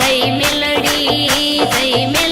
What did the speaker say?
Jai melody Jai mail